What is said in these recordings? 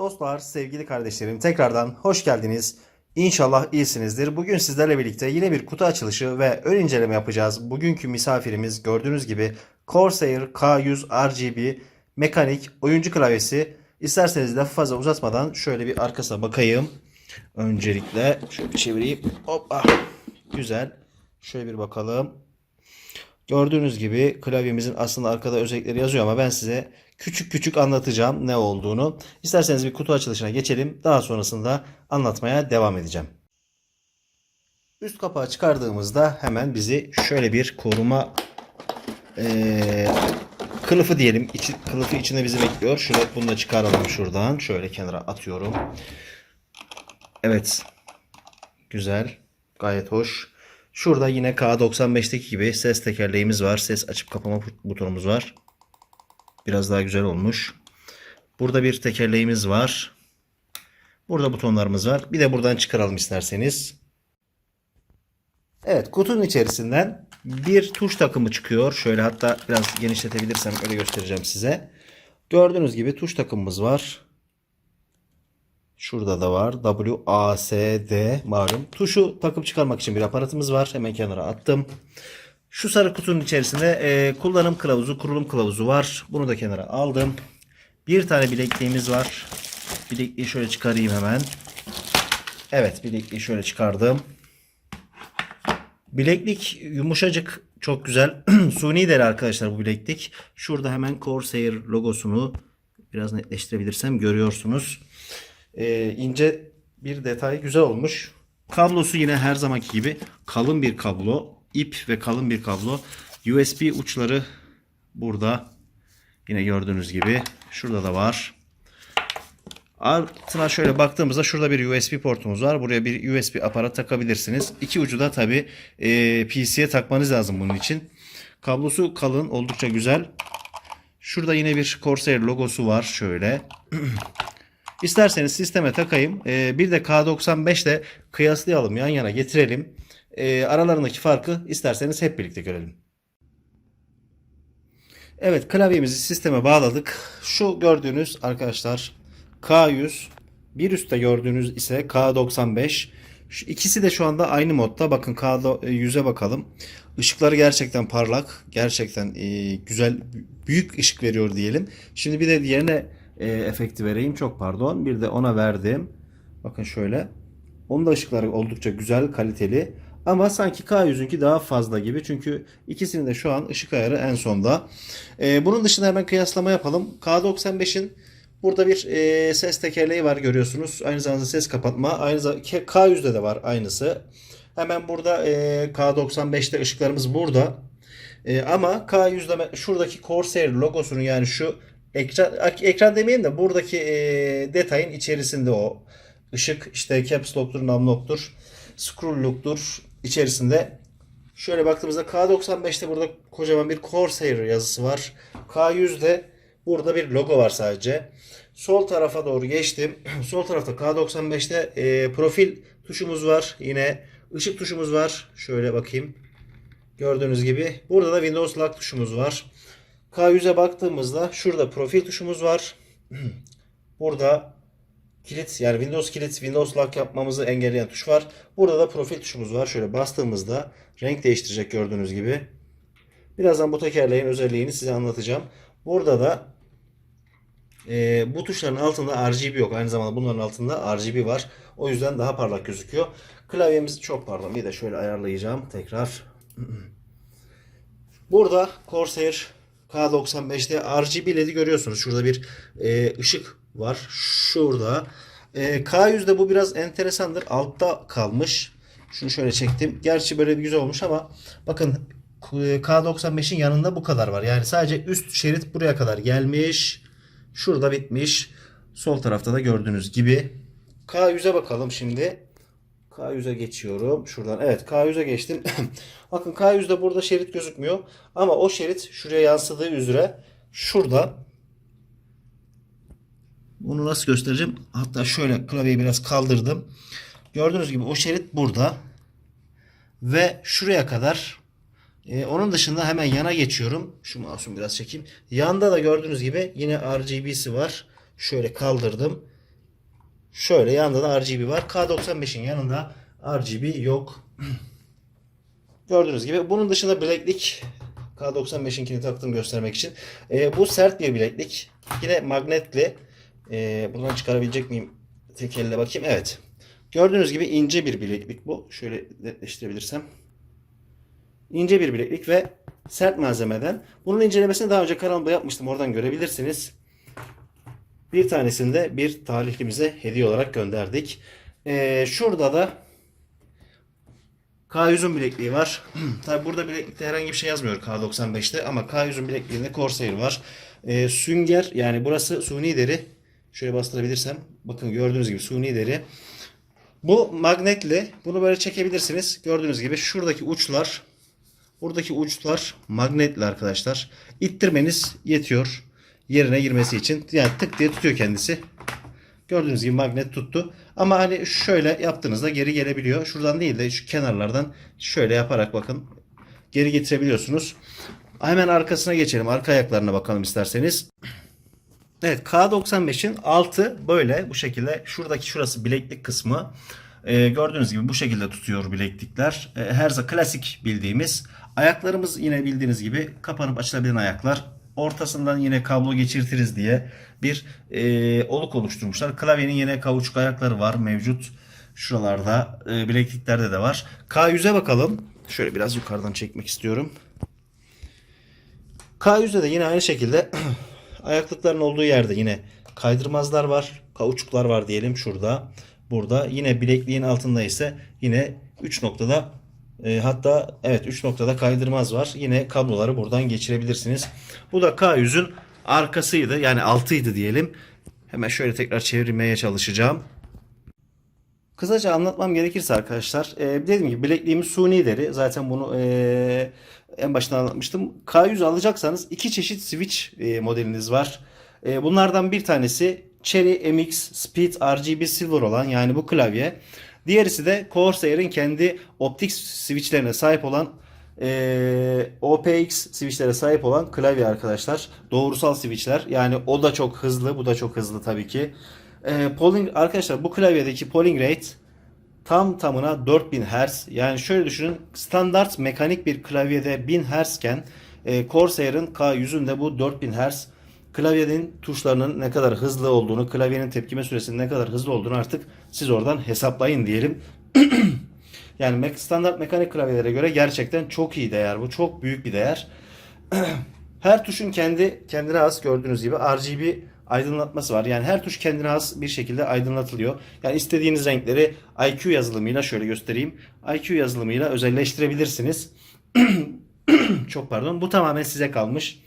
Dostlar, sevgili kardeşlerim tekrardan hoş geldiniz. İnşallah iyisinizdir. Bugün sizlerle birlikte yine bir kutu açılışı ve ön inceleme yapacağız. Bugünkü misafirimiz gördüğünüz gibi Corsair K100 RGB mekanik oyuncu klavyesi. İsterseniz lafı fazla uzatmadan şöyle bir arkasına bakayım. Öncelikle şöyle çevireyim. Hoppa. Güzel. Şöyle bir bakalım. Gördüğünüz gibi klavyemizin aslında arkada özellikleri yazıyor ama ben size küçük küçük anlatacağım ne olduğunu. İsterseniz bir kutu açılışına geçelim. Daha sonrasında anlatmaya devam edeceğim. Üst kapağı çıkardığımızda hemen bizi şöyle bir koruma eee, kılıfı diyelim. İçi, kılıfı içinde bizi bekliyor. Şöyle bunu da çıkaralım şuradan. Şöyle kenara atıyorum. Evet. Güzel. Gayet hoş. Şurada yine K95'teki gibi ses tekerleğimiz var. Ses açıp kapama butonumuz var. Biraz daha güzel olmuş. Burada bir tekerleğimiz var. Burada butonlarımız var. Bir de buradan çıkaralım isterseniz. Evet kutunun içerisinden bir tuş takımı çıkıyor. Şöyle hatta biraz genişletebilirsem öyle göstereceğim size. Gördüğünüz gibi tuş takımımız var. Şurada da var. W, A, S, D malum. Tuşu takıp çıkarmak için bir aparatımız var. Hemen kenara attım. Şu sarı kutunun içerisinde e, kullanım kılavuzu, kurulum kılavuzu var. Bunu da kenara aldım. Bir tane bilekliğimiz var. Bilekliği şöyle çıkarayım hemen. Evet bilekliği şöyle çıkardım. Bileklik yumuşacık çok güzel. Suni deri arkadaşlar bu bileklik. Şurada hemen Corsair logosunu biraz netleştirebilirsem görüyorsunuz. Ee, ince bir detay güzel olmuş. Kablosu yine her zamanki gibi kalın bir kablo. ip ve kalın bir kablo. USB uçları burada. Yine gördüğünüz gibi. Şurada da var. Altına şöyle baktığımızda şurada bir USB portumuz var. Buraya bir USB aparat takabilirsiniz. İki ucu da tabi e, PC'ye takmanız lazım bunun için. Kablosu kalın, oldukça güzel. Şurada yine bir Corsair logosu var şöyle. İsterseniz sisteme takayım. E, bir de K95 ile kıyaslayalım, yan yana getirelim. E, aralarındaki farkı isterseniz hep birlikte görelim. Evet klavyemizi sisteme bağladık. Şu gördüğünüz arkadaşlar K100 bir üstte gördüğünüz ise K95 şu ikisi de şu anda aynı modda. Bakın K100'e bakalım. Işıkları gerçekten parlak. Gerçekten e, güzel büyük ışık veriyor diyelim. Şimdi bir de diğerine e, efekti vereyim. Çok pardon. Bir de ona verdim. Bakın şöyle. Onun da ışıkları oldukça güzel, kaliteli. Ama sanki K100'ünki daha fazla gibi. Çünkü ikisinin de şu an ışık ayarı en sonda. Ee, bunun dışında hemen kıyaslama yapalım. K95'in burada bir e, ses tekerleği var görüyorsunuz. Aynı zamanda ses kapatma. Aynı zamanda K100'de de var aynısı. Hemen burada e, K95'te ışıklarımız burada. E, ama K100'de şuradaki Corsair logosunun yani şu ekran, ekran demeyeyim de buradaki e, detayın içerisinde o. Işık işte caps lock'tur, num lock'tur, scroll lock'tur içerisinde. Şöyle baktığımızda K95'te burada kocaman bir Corsair yazısı var. K100'de burada bir logo var sadece. Sol tarafa doğru geçtim. Sol tarafta K95'te e, profil tuşumuz var. Yine ışık tuşumuz var. Şöyle bakayım. Gördüğünüz gibi. Burada da Windows Lock tuşumuz var. K100'e baktığımızda şurada profil tuşumuz var. Burada kilit yani Windows kilit Windows Lock yapmamızı engelleyen tuş var. Burada da profil tuşumuz var. Şöyle bastığımızda renk değiştirecek gördüğünüz gibi. Birazdan bu tekerleğin özelliğini size anlatacağım. Burada da e, bu tuşların altında RGB yok. Aynı zamanda bunların altında RGB var. O yüzden daha parlak gözüküyor. Klavyemiz çok pardon. Bir de şöyle ayarlayacağım tekrar. Burada Corsair K95'te RGB LED'i görüyorsunuz. Şurada bir e, ışık var. Şurada. E, K100'de bu biraz enteresandır. Altta kalmış. Şunu şöyle çektim. Gerçi böyle bir güzel olmuş ama bakın K95'in yanında bu kadar var. Yani sadece üst şerit buraya kadar gelmiş. Şurada bitmiş. Sol tarafta da gördüğünüz gibi. K100'e bakalım şimdi. K100'e geçiyorum. Şuradan. Evet K100'e geçtim. Bakın K100'de burada şerit gözükmüyor. Ama o şerit şuraya yansıdığı üzere şurada. Bunu nasıl göstereceğim? Hatta şöyle klavyeyi biraz kaldırdım. Gördüğünüz gibi o şerit burada. Ve şuraya kadar ee, onun dışında hemen yana geçiyorum. Şu mouse'umu biraz çekeyim. Yanda da gördüğünüz gibi yine RGB'si var. Şöyle kaldırdım. Şöyle yanında da RGB var. K95'in yanında RGB yok. Gördüğünüz gibi bunun dışında bileklik K95'inkini taktım göstermek için. Ee, bu sert bir bileklik. Yine magnetli. Ee, buradan çıkarabilecek miyim? Tek elle bakayım. Evet. Gördüğünüz gibi ince bir bileklik bu. Şöyle netleştirebilirsem. İnce bir bileklik ve sert malzemeden. Bunun incelemesini daha önce kanalımda yapmıştım. Oradan görebilirsiniz. Bir tanesini de bir talihlimize hediye olarak gönderdik. Ee, şurada da K100'ün bilekliği var. Tabi burada bileklikte herhangi bir şey yazmıyor K95'te ama K100'ün bilekliğinde Corsair var. Ee, sünger yani burası suni deri. Şöyle bastırabilirsem. Bakın gördüğünüz gibi suni deri. Bu magnetli. Bunu böyle çekebilirsiniz. Gördüğünüz gibi şuradaki uçlar buradaki uçlar magnetli arkadaşlar. İttirmeniz yetiyor yerine girmesi için. Yani tık diye tutuyor kendisi. Gördüğünüz gibi magnet tuttu. Ama hani şöyle yaptığınızda geri gelebiliyor. Şuradan değil de şu kenarlardan şöyle yaparak bakın geri getirebiliyorsunuz. Hemen arkasına geçelim. Arka ayaklarına bakalım isterseniz. Evet K95'in altı böyle bu şekilde. Şuradaki şurası bileklik kısmı. Ee, gördüğünüz gibi bu şekilde tutuyor bileklikler. Ee, her klasik bildiğimiz. Ayaklarımız yine bildiğiniz gibi kapanıp açılabilen ayaklar. Ortasından yine kablo geçirtiriz diye bir e, oluk oluşturmuşlar. Klavyenin yine kauçuk ayakları var mevcut. Şuralarda e, bilekliklerde de var. K100'e bakalım. Şöyle biraz yukarıdan çekmek istiyorum. K100'de de yine aynı şekilde ayaklıkların olduğu yerde yine kaydırmazlar var. Kauçuklar var diyelim şurada. Burada yine bilekliğin altında ise yine 3 noktada e, hatta evet 3 noktada kaydırmaz var. Yine kabloları buradan geçirebilirsiniz. Bu da K100'ün arkasıydı. Yani altıydı diyelim. Hemen şöyle tekrar çevirmeye çalışacağım. Kısaca anlatmam gerekirse arkadaşlar e, dediğim gibi bilekliğimiz suni deri. Zaten bunu e, en başta anlatmıştım. K100 alacaksanız iki çeşit switch e, modeliniz var. E, bunlardan bir tanesi Cherry MX Speed RGB Silver olan yani bu klavye. Diğerisi de Corsair'in kendi optik switchlerine sahip olan e, OPX switchlere sahip olan klavye arkadaşlar. Doğrusal switchler. Yani o da çok hızlı, bu da çok hızlı tabii ki. E, polling arkadaşlar bu klavyedeki polling rate tam tamına 4000 Hz. Yani şöyle düşünün standart mekanik bir klavyede 1000 Hz iken e, Corsair'ın K100'ünde bu 4000 Hz. Klavyenin tuşlarının ne kadar hızlı olduğunu, klavyenin tepkime süresinin ne kadar hızlı olduğunu artık siz oradan hesaplayın diyelim. yani standart mekanik klavyelere göre gerçekten çok iyi değer bu. Çok büyük bir değer. her tuşun kendi kendine has gördüğünüz gibi RGB aydınlatması var. Yani her tuş kendine has bir şekilde aydınlatılıyor. Yani istediğiniz renkleri IQ yazılımıyla şöyle göstereyim. IQ yazılımıyla özelleştirebilirsiniz. Çok pardon. Bu tamamen size kalmış.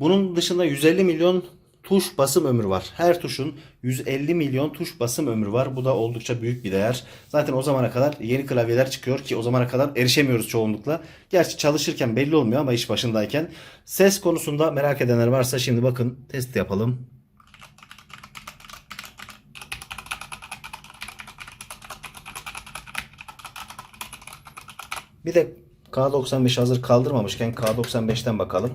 Bunun dışında 150 milyon tuş basım ömrü var. Her tuşun 150 milyon tuş basım ömrü var. Bu da oldukça büyük bir değer. Zaten o zamana kadar yeni klavyeler çıkıyor ki o zamana kadar erişemiyoruz çoğunlukla. Gerçi çalışırken belli olmuyor ama iş başındayken. Ses konusunda merak edenler varsa şimdi bakın test yapalım. Bir de K95 hazır kaldırmamışken K95'ten bakalım.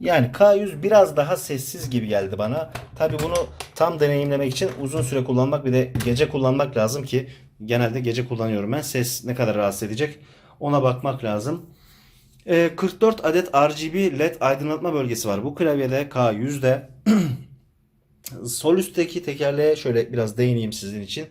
Yani K100 biraz daha sessiz gibi geldi bana. Tabi bunu tam deneyimlemek için uzun süre kullanmak bir de gece kullanmak lazım ki genelde gece kullanıyorum ben. Ses ne kadar rahatsız edecek ona bakmak lazım. Ee, 44 adet RGB LED aydınlatma bölgesi var. Bu klavyede K100'de sol üstteki tekerleğe şöyle biraz değineyim sizin için.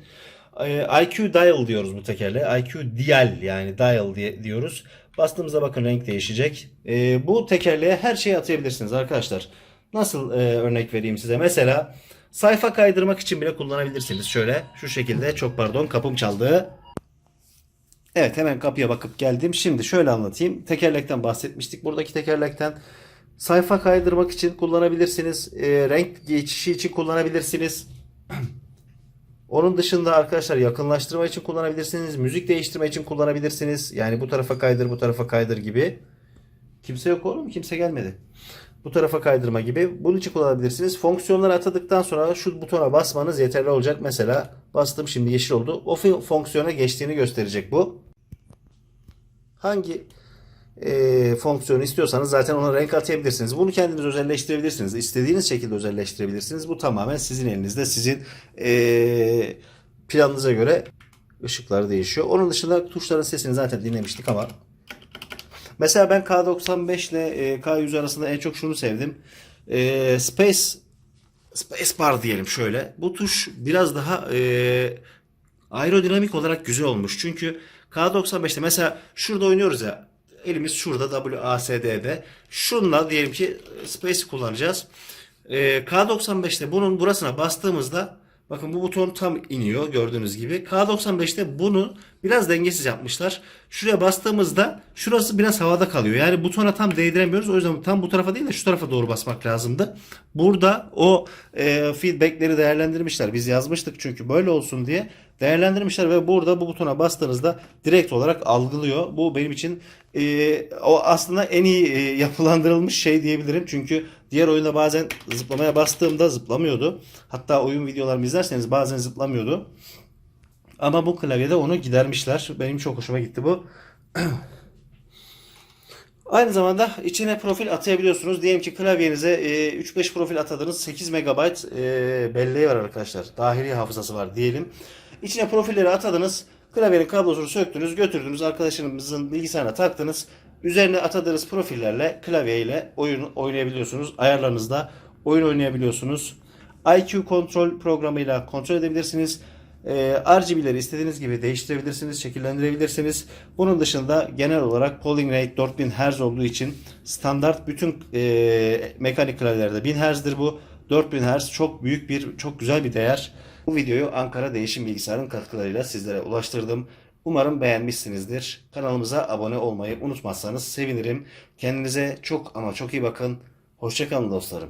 Ee, IQ dial diyoruz bu tekerleğe. IQ dial yani dial diye diyoruz. Bastığımızda bakın renk değişecek. Ee, bu tekerleğe her şeyi atayabilirsiniz arkadaşlar. Nasıl e, örnek vereyim size? Mesela sayfa kaydırmak için bile kullanabilirsiniz. Şöyle şu şekilde çok pardon kapım çaldı. Evet hemen kapıya bakıp geldim. Şimdi şöyle anlatayım. Tekerlekten bahsetmiştik. Buradaki tekerlekten sayfa kaydırmak için kullanabilirsiniz. E, renk geçişi için kullanabilirsiniz. Onun dışında arkadaşlar yakınlaştırma için kullanabilirsiniz. Müzik değiştirme için kullanabilirsiniz. Yani bu tarafa kaydır bu tarafa kaydır gibi. Kimse yok oğlum kimse gelmedi. bu tarafa kaydırma gibi. Bunun için kullanabilirsiniz. Fonksiyonları atadıktan sonra şu butona basmanız yeterli olacak. Mesela bastım şimdi yeşil oldu. O fonksiyona geçtiğini gösterecek bu. Hangi e, fonksiyonu istiyorsanız zaten ona renk atayabilirsiniz. Bunu kendiniz özelleştirebilirsiniz. İstediğiniz şekilde özelleştirebilirsiniz. Bu tamamen sizin elinizde. Sizin e, planınıza göre ışıklar değişiyor. Onun dışında tuşların sesini zaten dinlemiştik ama mesela ben K95 ile e, K100 arasında en çok şunu sevdim. E, Space Space Bar diyelim şöyle. Bu tuş biraz daha e, aerodinamik olarak güzel olmuş. Çünkü K95'te mesela şurada oynuyoruz ya. Elimiz şurada WASD'de. Şunla diyelim ki Space'i kullanacağız. Ee, K95'te bunun burasına bastığımızda bakın bu buton tam iniyor gördüğünüz gibi. K95'te bunu biraz dengesiz yapmışlar. Şuraya bastığımızda şurası biraz havada kalıyor. Yani butona tam değdiremiyoruz. O yüzden tam bu tarafa değil de şu tarafa doğru basmak lazımdı. Burada o e, feedbackleri değerlendirmişler. Biz yazmıştık çünkü böyle olsun diye değerlendirmişler ve burada bu butona bastığınızda direkt olarak algılıyor. Bu benim için e, o aslında en iyi e, yapılandırılmış şey diyebilirim. Çünkü diğer oyunda bazen zıplamaya bastığımda zıplamıyordu. Hatta oyun videolarımı izlerseniz bazen zıplamıyordu. Ama bu klavyede onu gidermişler. Benim çok hoşuma gitti bu. Aynı zamanda içine profil atayabiliyorsunuz. Diyelim ki klavyenize e, 3-5 profil atadınız. 8 MB e, belleği var arkadaşlar. Dahili hafızası var diyelim. İçine profilleri atadınız. Klavyenin kablosunu söktünüz, götürdünüz. Arkadaşınızın bilgisayarına taktınız. Üzerine atadığınız profillerle klavyeyle oyun oynayabiliyorsunuz. Ayarlarınızda oyun oynayabiliyorsunuz. IQ kontrol programıyla kontrol edebilirsiniz. E, RGB'leri istediğiniz gibi değiştirebilirsiniz, şekillendirebilirsiniz. Bunun dışında genel olarak polling rate 4000 Hz olduğu için standart bütün e, mekanik klavyelerde 1000 Hz'dir bu. 4000 Hz çok büyük bir, çok güzel bir değer. Bu videoyu Ankara Değişim Bilgisayar'ın katkılarıyla sizlere ulaştırdım. Umarım beğenmişsinizdir. Kanalımıza abone olmayı unutmazsanız sevinirim. Kendinize çok ama çok iyi bakın. Hoşçakalın dostlarım.